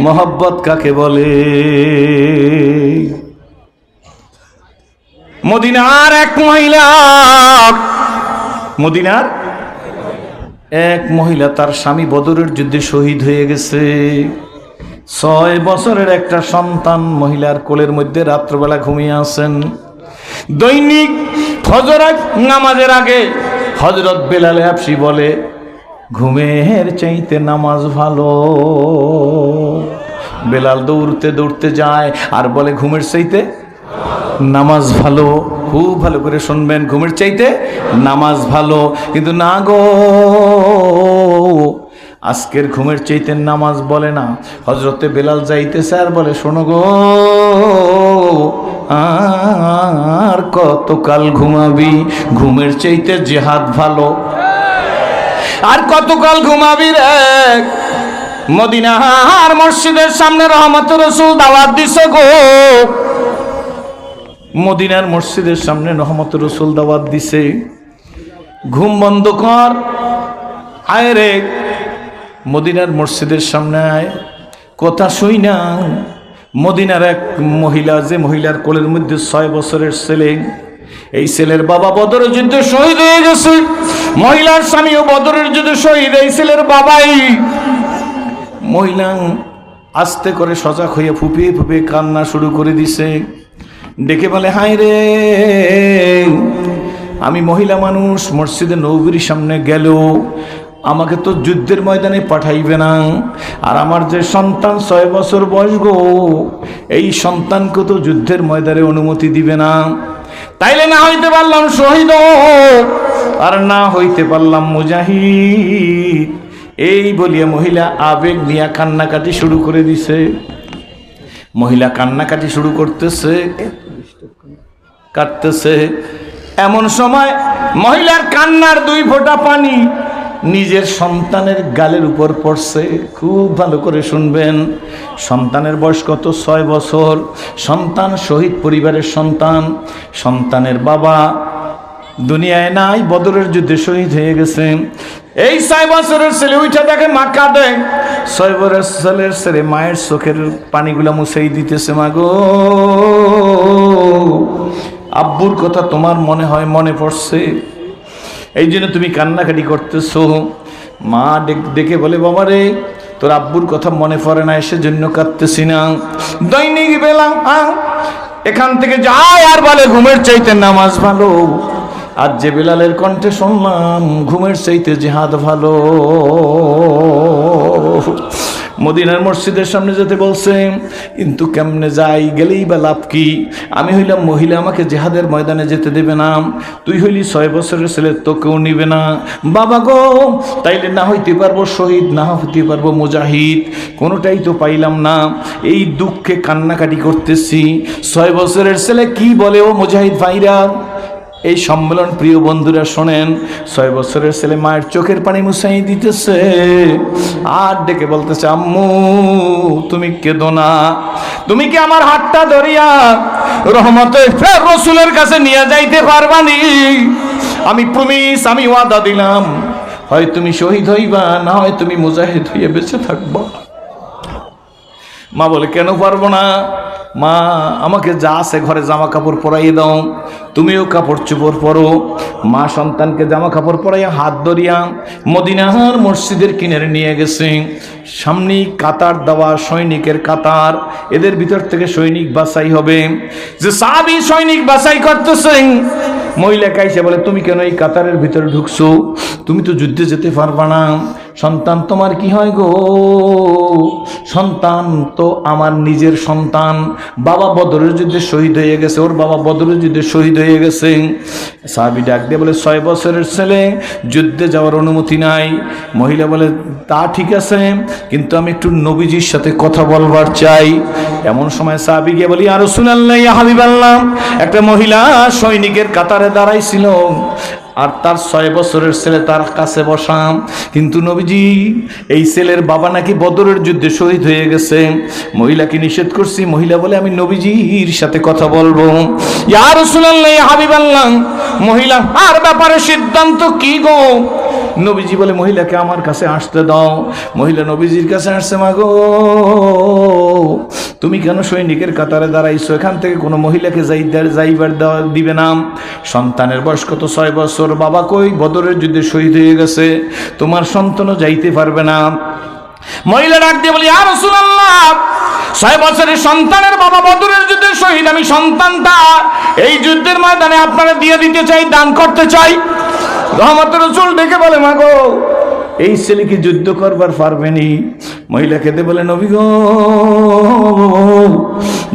মোহব্বত কাকে বলে? মদিনার এক মহিলা, মদিনার এক মহিলা তার স্বামী বদরের যুদ্ধে শহীদ হয়ে গেছে। ছয় বছরের একটা সন্তান মহিলার কোলের মধ্যে রাত্রবেলা ঘুমিয়ে আছেন। দৈনিক ফজরাত নামাজের আগে হজরত বেলালে হাফসি বলে ঘুমের চাইতে নামাজ ভালো। বেলাল দৌড়তে দৌড়তে যায়, আর বলে, ঘুমের চাইতে নামাজ ভালো। খুব ভালো করে শুনবেন, ঘুমের চাইতে নামাজ ভালো। কিন্তু না গো, আজকের ঘুমের চাইতে নামাজ বলে না। হজরতে বেলাল যাইতেছে আর বলে, শোনো গো, আর কতকাল ঘুমাবি? ঘুমের চাইতে জেহাদ ভালো। আর কতকাল ঘুমাবি রে? মদিনাহার মসজিদের সামনে রহমত রসুল দাওয়াত দিছে গো। মদিনার মসজিদের সামনে রহমত রসুল দাওয়াত দিছে। ঘুম বন্ধ কর। আয় রে। মদিনার মসজিদের সামনে আয়। কথা শুই না। মদিনার এক মহিলা, যে মহিলার কোলের মধ্যে ছয় বছরের ছেলে, এই ছেলের বাবা বদরের যুদ্ধে শহীদ হয়ে গেছে। মহিলার স্বামীও বদরের যুদ্ধে শহীদ এই ছেলের বাবাই, মহিলা আস্তে করে সজাগ হয়ে ফুপিয়ে ফুপিয়ে কান্না শুরু করে দিছে। ডেকে বলে হাই রে, আমি মহিলা মানুষ, মসজিদে নৌবির সামনে গেল। আমাকে তো যুদ্ধের ময়দানে পাঠাইবে না। আর আমার যে সন্তান ছয় বছর বয়স গো, এই সন্তানকে তো যুদ্ধের ময়দানে অনুমতি দিবে না। তাইলে না হইতে পারলাম শহীদ। আর না হইতে পারলাম মুজাহিদ। এই বলিয়া মহিলা আবেগ নিয়ে কান্নাকাটি শুরু করে দিছে। মহিলা কান্নাকাটি শুরু করতেছে, কাটতেছে। এমন সময় মহিলার কান্নার দুই ফোঁটা পানি নিজের সন্তানের গালের উপর পড়ছে। খুব ভালো করে শুনবেন। সন্তানের বয়স কত? ছয় বছর। সন্তান শহীদ পরিবারের সন্তান। সন্তানের বাবা দুনিয়ায় নাই, বদরের যুদ্ধে শহীদ হয়ে গেছে। এই ছয় বছরের ছেলে উঠে দেখে মা কাঁদে। ছয় বছরের ছেলের ছেলে মায়ের চোখের পানিগুলা মুছেই দিতেছে মা গো। আব্বুর কথা তোমার মনে হয় মনে পড়ছে? এই জন্য তুমি কান্নাকাটি করতেছো। মা ডেক- বলে, বাবা রে, তোর আব্বুর কথা মনে পড়ে না এসে জন্য কাঁদতেছি না। দৈনিক বেলা এখান থেকে যায় আর বলে, ঘুমের চাইতে নামাজ ভালো। আর যে বেলালের কণ্ঠে শুনলাম, ঘুমের চাইতে জেহাদ ভালো। মদিনার মসজিদের সামনে যেতে বলছে, কিন্তু কেমনে যাই, গেলেই বা লাভ কি? আমি হইলাম মহিলা, আমাকে জেহাদের ময়দানে যেতে দেবে না। তুই হইলি ছয় বছরের ছেলে, তোকেও নিবে না। বাবা গো, তাইলে না হইতে পারব শহীদ, না হইতে পারব মুজাহিদ। কোনোটাই তো পাইলাম না। এই দুঃখে কান্নাকাটি করতেছি। ছয় বছরের ছেলে কি বলে ও মুজাহিদ ভাইরা? এই সম্মেলন প্রিয় বন্ধুরা শোনেন, ছয় বছরের ছেলে মায়ের চোখের পানি মুছাই দিতেছে। আর ডেকে বলতেছে, আম্মু, তুমি কেঁদো না। তুমি কি আমার হাতটা ধরিয়া রহমতে ফের রসুলের কাছে নিয়ে যাইতে পারবানি? আমি প্রমিস আমি ওয়াদা দিলাম। হয় তুমি শহীদ হইবা, না হয় তুমি মুজাহিদ হইয়া বেঁচে থাকবা। মা বলে, কেন পারব না? মা, আমাকে যা আছে ঘরে জামা কাপড় পরাইয়ে দাও। তুমিও কাপড় চোপড় পরো। মা সন্তানকে জামা কাপড় পরাইয়া হাত ধরিয়া মদিনাহার মসজিদের কিনারে নিয়ে গেছে। সামনেই কাতার দেওয়া সৈনিকের কাতার। এদের ভিতর থেকে সৈনিক বাছাই হবে। যে সাবি সৈনিক বাছাই করতেছেন মহিলা কাইসে বলে, তুমি কেন এই কাতারের ভিতরে ঢুকছো? তুমি তো যুদ্ধে যেতে পারবা না। সন্তান তোমার কি হয় গো? সন্তান তো আমার নিজের সন্তান। বাবা বদরের যুদ্ধে শহীদ হয়ে গেছে, ওর বাবা বদরের যুদ্ধে শহীদ হয়ে গেছে। সাহাবি ডাক দিয়ে বলে, ছয় বছরের ছেলে, যুদ্ধে যাওয়ার অনুমতি নাই। মহিলা বলে, তা ঠিক আছে, কিন্তু আমি একটু নবীজির সাথে কথা বলবার চাই। এমন সময় সাহাবি গিয়ে বলি আর শুনাল্লাহ হাবিব আল্লাহ একটা মহিলা সৈনিকের কাতারে দাঁড়াইছিল। আর তার ছয় বছরের ছেলে তার কাছে বসাম। কিন্তু নবীজি, এই ছেলের বাবা নাকি বদরের যুদ্ধে শহীদ হয়ে গেছে। মহিলাকে নিষেধ করছি, মহিলা বলে আমি নবীজির সাথে কথা বলব। ইয়ার শুনাল্লাই হাবিব আল্লাহ মহিলা, আর ব্যাপারে সিদ্ধান্ত কি গো? নবীজি বলে, মহিলাকে আমার কাছে আসতে দাও। মহিলা নবীজির কাছে আসছে, মাগো, তুমি কেন সৈনিকের কাতারে দাঁড়াইছো? এখান থেকে কোনো মহিলাকে যাই যাইবার দিবে না। সন্তানের বয়স কত? ছয় বছর। বাবা কই? বদরের যুদ্ধে শহীদ হয়ে গেছে। তোমার সন্তানও যাইতে পারবে না। মহিলা ডাক দিয়ে বলি আর রাসূলুল্লাহ, ছয় বছরের সন্তানের বাবা বদরের যুদ্ধে শহীদ। আমি সন্তানটা এই যুদ্ধের ময়দানে আপনারা দিয়ে দিতে চাই, দান করতে চাই। রহমত রসুল ডেকে বলে মাগো এই ছেলে কি যুদ্ধ করবার পারবেনি মহিলা খেতে বলে, নবী গো,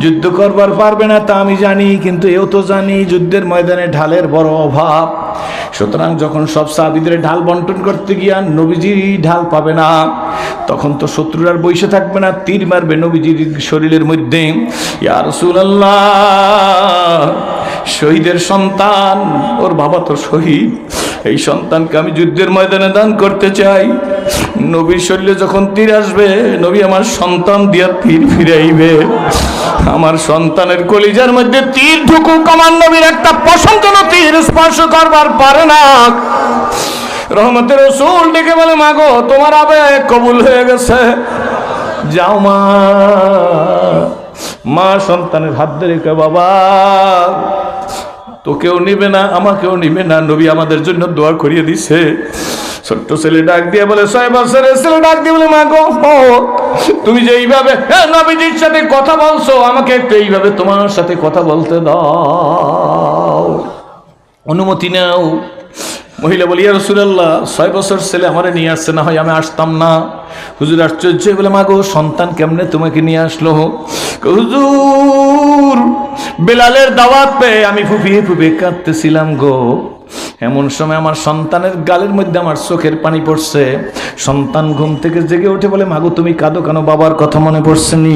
যুদ্ধ করবার পারবে না তা আমি জানি, কিন্তু এও তো জানি যুদ্ধের ময়দানে ঢালের বড় অভাব। সুতরাং যখন সব সাহাবিদের ঢাল বন্টন করতে গিয়া নবীজি ঢাল পাবে না, তখন তো শত্রুর আর বসে থাকবে না, তীর মারবে নবীজির শরীরের মধ্যে। ইয়া রাসূলুল্লাহ, শহীদের সন্তান, ওর বাবা তো শহীদ। এই সন্তানকে আমি যুদ্ধের ময়দানে দান করতে চাই। নবীর শরীরে যখন তীর আসবে, নবী আমার সন্তান দিয়া তীর ফিরাইবে। আমার সন্তানের কলিজার মধ্যে তীর ঢুকুক, আমার নবীর একটা পছন্দ তীর স্পর্শ করবার পারে না। রহমতের রসুল ডেকে বলে, মাগো, তোমার আবেগ কবুল হয়ে গেছে। যাও মা। মা সন্তানের হাত ধরে বাবা তোকেও নিবে না, আমাকেও নিবে না। নবী আমাদের জন্য দোয়া করিয়ে দিছে। ছোট্ট ছেলে ডাক দিয়ে বলে ছয় বছরের ছেলে ডাক দিয়ে বলে, মা গো তুমি যে এইভাবে নবীজির সাথে কথা বলছো, আমাকে একটু এইভাবে তোমার সাথে কথা বলতে দাও। অনুমতি নাও। মহিলা বলি আর রসুল্লাহ ছয় বছর ছেলে আমারে নিয়ে আসছে, না হয় আমি আসতাম না। হুজুর আশ্চর্য বলে মাগো সন্তান কেমনে তোমাকে নিয়ে আসলো? হুজুর বেলালের দাওয়াত পেয়ে আমি ফুপিয়ে ফুপিয়ে কাঁদতেছিলাম গো। এমন সময় আমার সন্তানের গালের মধ্যে আমার চোখের পানি পড়ছে। সন্তান ঘুম থেকে জেগে উঠে বলে, মাগো, তুমি কাঁদো কেন? বাবার কথা মনে পড়ছে নি?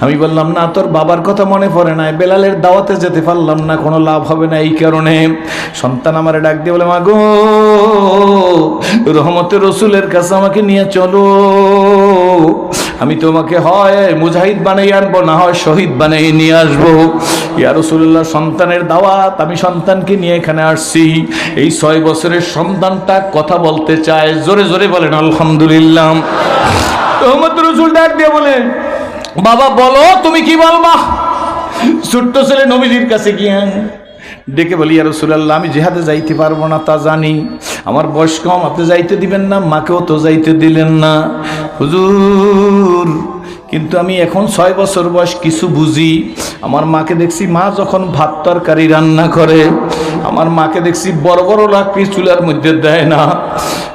আমি বললাম, না, তোর বাবার কথা মনে পড়ে না বেলালের দাওয়াতে যেতে পারলাম না, কোনো লাভ হবে না এই কারণে। সন্তান আমারে ডাক দিয়ে বলে, মাগো, রহমতের রসুলের কাছে আমাকে নিয়ে চলো। আমি তোমাকে হয় মুজাহিদ বানাই আনব, না হয় শহীদ বানাই নিয়ে আসব। ইয়া রসুল্লাহ সন্তানের দাওয়াত, আমি সন্তানকে নিয়ে এখানে আসছি। এই ছয় বছরের সন্তানটা কথা বলতে চায়, জোরে জোরে বলেন, আলহামদুলিল্লাহ। রহমত রসুল ডাক দিয়ে বলে বাবা, বলো, তুমি কি বলবা? ছোট্ট ছেলে নবীজির কাছে গিয়ে ডেকে বলি আর রসুল্লাহ আমি জেহাদে যাইতে পারব না, তা জানি। আমার বয়স কম, আপনি যাইতে দিবেন না, মাকেও তো যাইতে দিলেন না। হুজুর, কিন্তু আমি এখন ছয় বছর বয়স, কিছু বুঝি। আমার মাকে দেখছি মা যখন ভাত তরকারি রান্না করে, আমার মাকে দেখছি বড় বড় লাকড়ি চুলার মধ্যে দেয় না।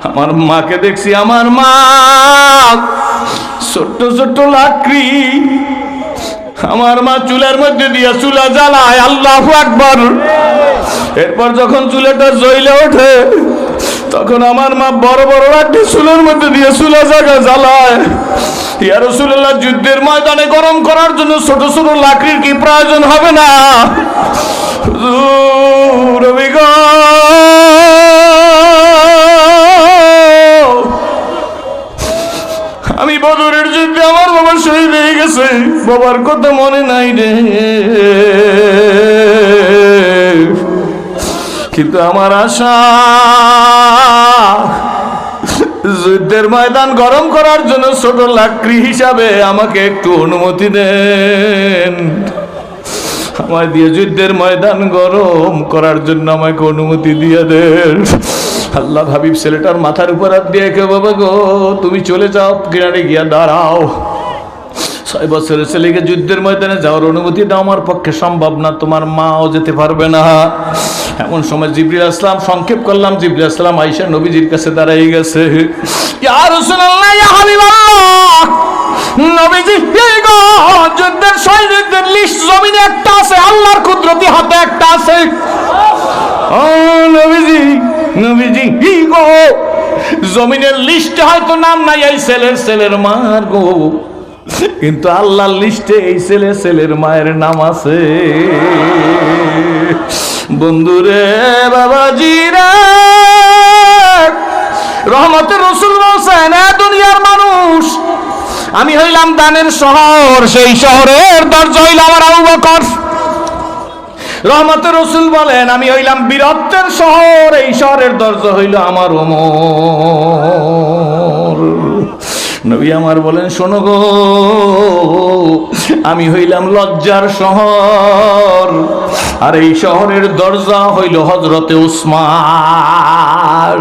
আমার মাকে দেখছি আমার মা ছোট্ট ছোট্ট লাকড়ি আমার মা চুলার মধ্যে দিয়া চুলা জ্বালায়, আল্লাহ আকবর। এরপর যখন চুলাটা জ্বলে ওঠে তখন আমার মা বড় বড় লাঠি চুলের মধ্যে দিয়ে চুলা জায়গা জ্বালায়। ইয়া রাসূলুল্লাহ, যুদ্ধের ময়দানে গরম করার জন্য ছোট ছোট লাকড়ির কি প্রয়োজন হবে না? আমি বদরের যুদ্ধে আমার বাবা শহীদ হয়ে গেছে। বাবার কথা মনে নাই রে। কিন্তু আমার আশা, যুদ্ধের ময়দান গরম করার জন্য ছোট লাকড়ি হিসাবে আমাকে একটু অনুমতি দেন। আমায় দিয়ে যুদ্ধের ময়দান গরম করার জন্য আমাকে অনুমতি দিয়ে দেন। আল্লাহ হাবিব ছেলেটার মাথার উপর হাত দিয়ে কে বাবা গো, তুমি চলে যাও, কিনারে গিয়া দাঁড়াও। ছয় বছরের ছেলেকে যুদ্ধের ময়দানে যাওয়ার অনুমতি দাও, আমার পক্ষে সম্ভব না, তোমার মাও যেতে পারবে না। এমন সময় জিবরিল আসলাম সংক্ষেপ করলাম, জিবরিল আসলাম আইসা নবীজির কাছে দাঁড়াই গেছে। সৈনিকদের লিস্ট একটা আছে, আল্লাহর একটা আছে। নবীজি নবীজি গো, জমিনের লিস্টে হয়তো নাম নাই, এই ছেলের ছেলের মার গো। কিন্তু আল্লাহর লিস্টে এই ছেলে ছেলের মায়ের নাম আছে। বন্ধুরে বাবাজি রে, রহমতের রসুল বলছেন দুনিয়ার মানুষ, আমি হইলাম দানের শহর, সেই শহরের দরজা হইল আমার আবু বকর। রহমত রসুল বলেন, আমি হইলাম বীরত্বের শহর, এই শহরের দরজা হইল আমার ওমর। নবী আমার বলেন শোনো গো আমি হইলাম লজ্জার শহর আর এই শহরের দরজা হইল হজরতে উসমান।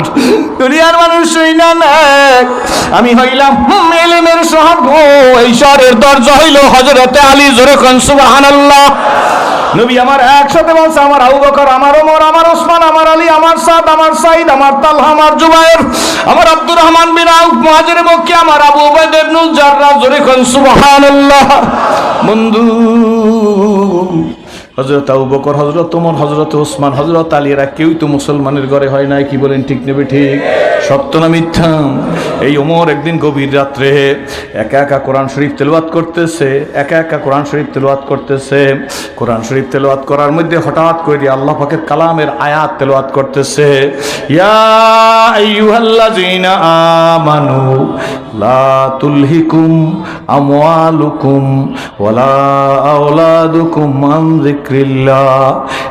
দুনিয়ার মানুষ হই না। আমি হইলাম হুম, এলেমের শহর এই শহরের দরজা হইল হজরতে আলী জোরে খান সুবহানাল্লাহ। নবী আমার একসাথে বলছে, আমার আবু বকর, আমার ওমর, আমার ওসমান, আমার আলী, আমার সাদ, আমার সাইদ আমার তালহা, আমার জুবায়ের আমার আব্দুর রহমান বিন আউফ, মুহাজির মক্কি, আমার আবু উবাইদ ইবনুল জাররাহ জোরে সুবহানাল্লাহ। বন্ধু হজরত আবু বকর হজরত ওমর হজরত ওসমান হজরত আলী কেউই তো মুসলমানের ঘরে হয় নাই কি বলেন ঠিক নেবে ঠিক? সত্য না মিথ্যা? এই ওমর একদিন গভীর রাত্রে একা একা কোরআন শরীফ তেলাওয়াত করতেছে, একা একা কোরআন শরীফ তেলাওয়াত করতেছে। কোরআন শরীফ তেলাওয়াত করার মধ্যে হঠাৎ করে আল্লাহ পাকের কালামের আয়াত তেলাওয়াত করতেছে। ইয়া লা তুলহিকুম যিকরিল্লাহ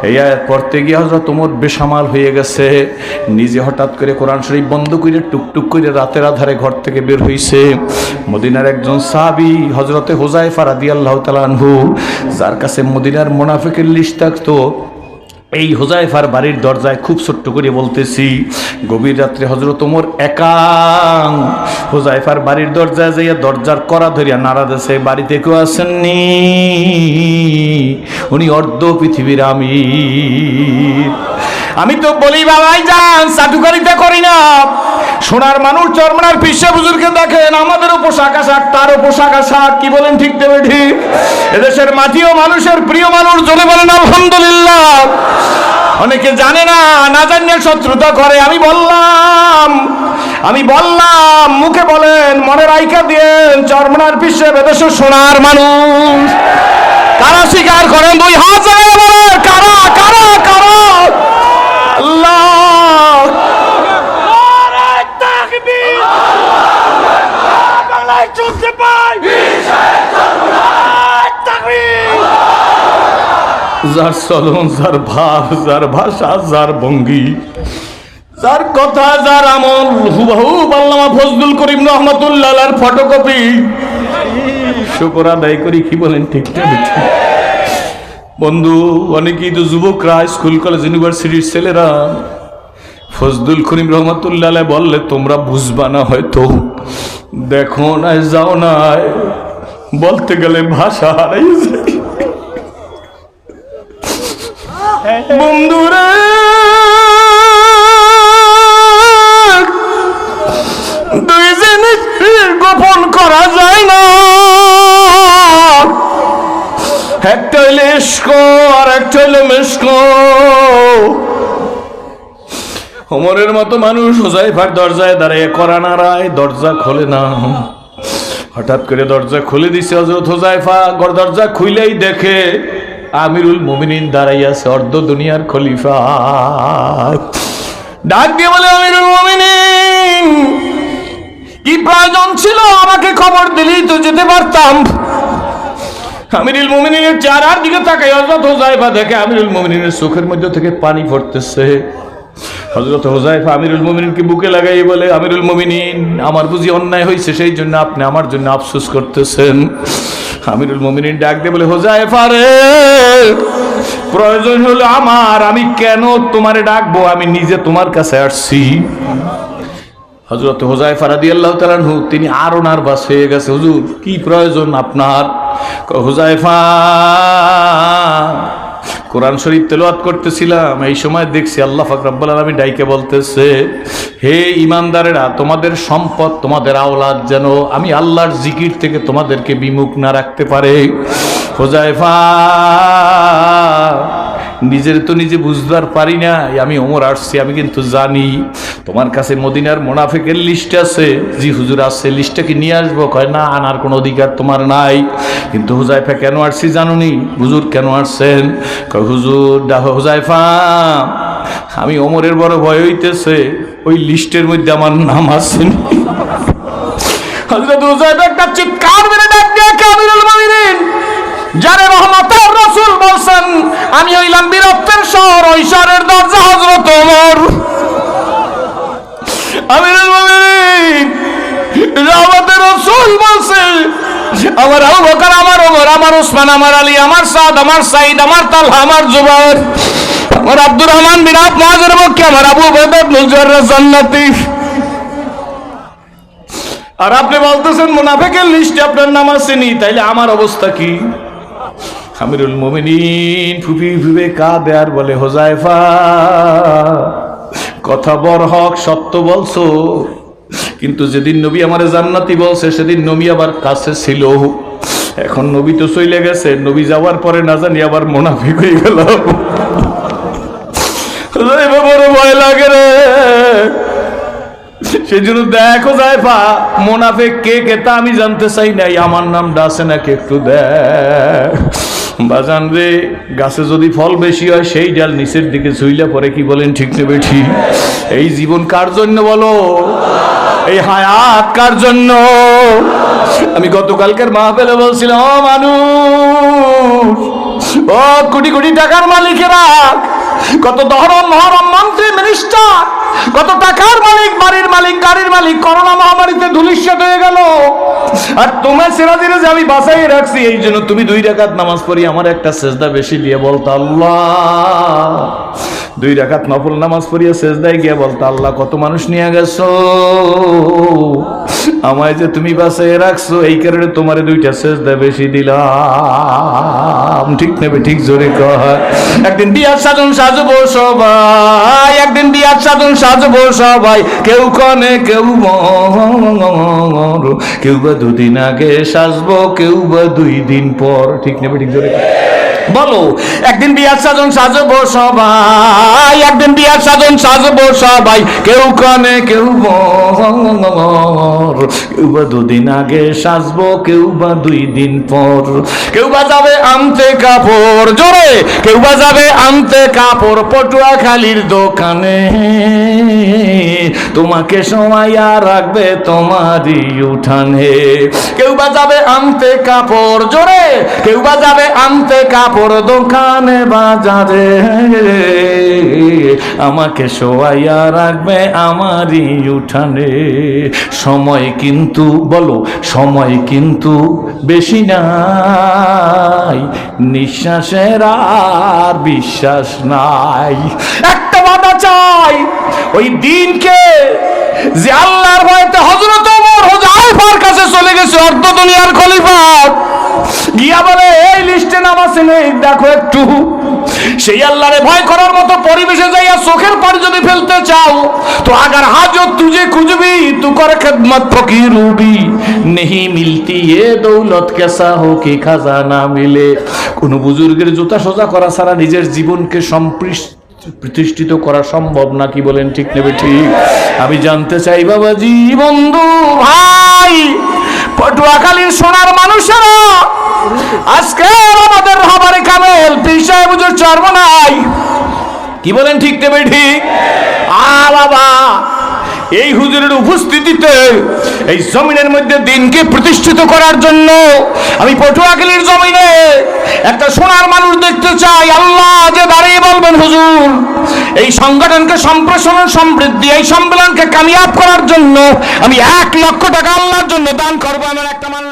এই আয়াত পড়তে গিয়ে হজরত ওমর বেসামাল হয়ে গেছে। নিজে হঠাৎ করে কোরআন শরীফ বন্ধ করে টুকটুক করে রাতের আধারে ঘর থেকে বের হইছে। মদিনার একজন সাবি হজরতে হোজাইফা রাদি আল্লাহ আনহু, যার কাছে মদিনার মুনাফিকের লিস্ট থাকতো এই হোজাইফার বাড়ির দরজায় খুব ছোট্ট করে বলতেছি, গভীর রাত্রে হজরত ওমর একাং হোজাইফার বাড়ির দরজায় যাইয়া দরজার করা ধরিয়া নাড়া দেশে বাড়িতে কেউ আসেননি উনি অর্ধ পৃথিবীর আমি আমি তো বলি, বাবাই যান চাটুকারিতা করি না। সোনার মানুষ চরমনার পিসে বুজুর্গে দেখেন, আমাদেরও পোশাক আশাক তারও পোশাক আশাক কি বলেন ঠিক দেবে ঠিক? এদেশের মাটিও মানুষের প্রিয় মানুষ জলে বলেন আলহামদুলিল্লাহ। অনেকে জানে না না জানিয়ে শত্রুতা করে, আমি বললাম আমি বললাম, মুখে বলেন, মনে রাইখা দিয়েন, চরমনার পিসে এদেশে সোনার মানুষ। কারা স্বীকার করেন দুই বলেন, কারা কারা কারা আল্লাহ বাংলায় চলতে পাই যার চলন, যার ভাব যার ভাষা, যার ভঙ্গি, যার কথা, যার আমল, হুবহু আল্লামা ফজলুল করিম রহমতুল্লাহ ফটোকপি। শুকর আদায় করি, কি বলেন ঠিক বন্ধু, অনেকেই তো যুবকরা, স্কুল, কলেজ, ইউনিভার্সিটির ছেলেরা, ফজলুল করিম রহমতুল্লাহ বললে, তোমরা বুঝবা না হয়তো। দেখো না যাও না বলতে গেলে ভাষা হারাইছে বন্ধুরা। দুই জিনিস গোপন করা যায় না। একটা হইলে একটা হইলে মতো মানুষ হোজাইফার দরজায় দাঁড়িয়ে করা নাড়ায় দরজা খোলে না। হঠাৎ করে দরজা খুলে দিছে হজরত হোজাইফা দরজা খুইলেই দেখে আমিরুল মুমিনিন দাঁড়াইয়াছে আছে অর্ধ দুনিয়ার খলিফা। ডাক দিয়ে বলে, আমিরুল মুমিনিন, কি প্রয়োজন ছিল? আমাকে খবর দিলি তো যেতে পারতাম। আমিরুল চার চেহারার দিকে তাকাই হোজাইফা দেখে আমিরুল মুমিনের চোখের মধ্যে থেকে পানি পড়তেছে। হজরত হোজাইফা আমিরুল মুমিনকে বুকে লাগাই বলে, আমিরুল মুমিনিন, আমার বুঝি অন্যায় হয়েছে সেই জন্য আপনি আমার জন্য আফসোস করতেছেন। আমিরুল মুমিনিন ডাক দিয়ে বলে হোজাইফা রে, প্রয়োজন হলো আমার, আমি কেন তোমারে ডাকবো? আমি নিজে তোমার কাছে আসছি। হজরত হোজাইফা রাদি আল্লাহ তালানহু তিনি আরও নার্ভাস হয়ে গেছে, হুজুর, কি প্রয়োজন আপনার? হোজাইফা কোরআন শরীফ তেলোয়াত করতেছিলাম, এই সময় দেখছি আল্লাহ ফাকরাব্বুল আলমী ডাইকে বলতেছে, হে ইমানদারেরা তোমাদের সম্পদ, তোমাদের আওলাদ যেন আমি আল্লাহর জিকির থেকে তোমাদেরকে বিমুখ না রাখতে পারে। হোজাইফা নিজের তো নিজে বুঝবার পারি না। আমি ওমর আসছি, আমি কিন্তু জানি। তোমার কাছে মদিনার মোনাফেকের লিস্ট আছে। জি, হুজুর আছে লিস্টটা কি নিয়ে আসব? কয়, না, আনার কোনো অধিকার তোমার নাই। কিন্তু হুজাইফা কেন আসছি জানুনি? হুজুর কেন আসছেন? কয়, হুজুর, ডাহ, হুজাইফা, আমি ওমরের বড় ভয় হইতেছে। ওই লিস্টের মধ্যে আমার নাম আছে হযরত হুজাইফা একটা চিৎকার মেরে ডাক দিয়ে কামিলুল মুমিনিন! যারে রহমতের রসুল বলছেন, আমি হইলাম বীরত্বের শহর, ওই শহরের দরজা হজরত ওমর। আমিরুল মুমিনিন আমাদের রসুল বলছে, আমার আবু আমার ওমর, আমার ওসমান, আমার আলী, আমার সাদ, আমার সাইদ আমার আমার জুবাইর, আমার আব্দুর রহমান বিন আব পক্ষে, আমার আবু বকর নুজর জান্নাতি। আর আপনি বলতেছেন, মুনাফিকের লিস্টে আপনার নাম আসেনি তাইলে আমার অবস্থা কি? আমিরুল মোমিনিন ফুপি ফুপে কাঁদে আর বলে, হোজাইফা, কথা বর হক, সত্য বলছো। কিন্তু যেদিন নবী আমার জান্নাতি বলছে, সেদিন নবী আবার কাছে ছিল। এখন নবী তো চলে গেছে, নবী যাওয়ার পরে না জানি আবার মোনাফিক হয়ে গেল। ভয় লাগে রে। সেই জন্য দেখো জাইফা মোনাফেক কে কে তা আমি জানতে চাই নাই, আমার নামটা আছে নাকি একটু দেখ। বাজান রে, গাছে যদি ফল বেশি হয়, সেই ডাল নিচের দিকে ঝুইলা পরে কি বলেন ঠিক নেবে ঠিক এই জীবন কার জন্য বলো? এই হায়াত কার জন্য? আমি গতকালকের মাহফিলে বলছিলাম, ও মানুষ, ও কোটি কোটি টাকার মালিকেরা, কত দহরম মহরম মন্ত্রী মিনিস্টার কত টাকার মালিক, বাড়ির মালিক, গাড়ির মালিক, করোনা মহামারীতে ধুলিশ্বাত হয়ে গেল। আর তোমার দিনে যে আমি বাসাই রাখছি, এই জন্য তুমি দুই রাকাত নামাজ পড়ি, আমার একটা সেজদা বেশি দিয়ে বলতো আল্লাহ। দুই রাকাত নফল নামাজ পড়িয়া সেজদায় গিয়ে বলতো আল্লাহ, কত মানুষ নিয়ে গেছো? আমায় যে তুমি বাসায় রাখছো, এই কারণে তোমারে দুইটা সেজদা বেশি দিলাম। ঠিক নেবে, ঠিক জোরে কহ একদিন বিয়ার সাজন সাজবো সবাই, একদিন বিয়ার সাজন সাজবো সবাই। কেউ কনে, কেউ মর। কেউ বা দুদিন আগে সাজবো, কেউ বা দুই দিন পর। ঠিক নেবে, ঠিক জোরে বলো, একদিন বিয়ার সাজন সাজবো সবাই। একদিন বিয়ার সাজন সাজবো সবাই। কেউ কানে, কেউ বর কেউ বা দুদিন আগে সাজবো, কেউ বা দুই দিন পর। কেউ বা যাবে আনতে কাপড়, জোরে। কেউ বা যাবে আনতে কাপড় পটুয়া খালির দোকানে। তোমাকে সময়া রাখবে তোমারই উঠানে। কেউ বা যাবে আনতে কাপড় জোরে, কেউ বা যাবে আনতে কাপড় দোকানে বাজারে। আমাকে শোয়াইয়া রাখবে আমারই উঠানে। সময় কিন্তু, বলো, সময় কিন্তু বেশি নাই। নিঃশ্বাসের আর বিশ্বাস নাই। একটা বাধা চাই, ওই দিনকে যে আল্লাহর ভয়তে হজরত ওমর হুজাইফার কাছে চলে গেছে, অর্ধ দুনিয়ার খলিফা। গিয়া বলে, এই লিস্টে নাম আছে দেখো একটু। সেই আল্লাহরে ভয় করার মতো পরিবেশে যাইয়া চোখের পানি যদি ফেলতে চাও, তো আগার হাজত তুঝে খুঁজবি, তু করে খেদমত ফকির উবি নেহি মিলতি এ দৌলত কেসা হো কি খাজানা মিলে। কোন বুজুর্গের জুতা সোজা করা ছাড়া নিজের জীবনকে সম্পৃষ্ট প্রতিষ্ঠিত করা সম্ভব না, কি বলেন ঠিক নেবে ঠিক? আমি জানতে চাই, বাবাজি, বন্ধু, ভাই, পটুয়াখালীর সোনার মানুষেরা আজকে আমাদের হবারে কামেল পিসায় বুঝুর চর্ম নাই। কি বলেন ঠিক নেবে ঠিক? আ বাবা, এই হুজুরের উপস্থিতিতে, এই জমিনের মধ্যে দিনকে প্রতিষ্ঠিত করার জন্য আমি পটুয়াখালীর জমিনে একটা সোনার মানুষ দেখতে চাই। আল্লাহ যে দাঁড়িয়ে বলবেন হুজুর, এই সংগঠনকে সম্প্রসারণ, সমৃদ্ধি, এই সম্মেলনকে কামিয়াব করার জন্য আমি এক লক্ষ টাকা আল্লাহর জন্য দান করব। আমার একটা মানুষ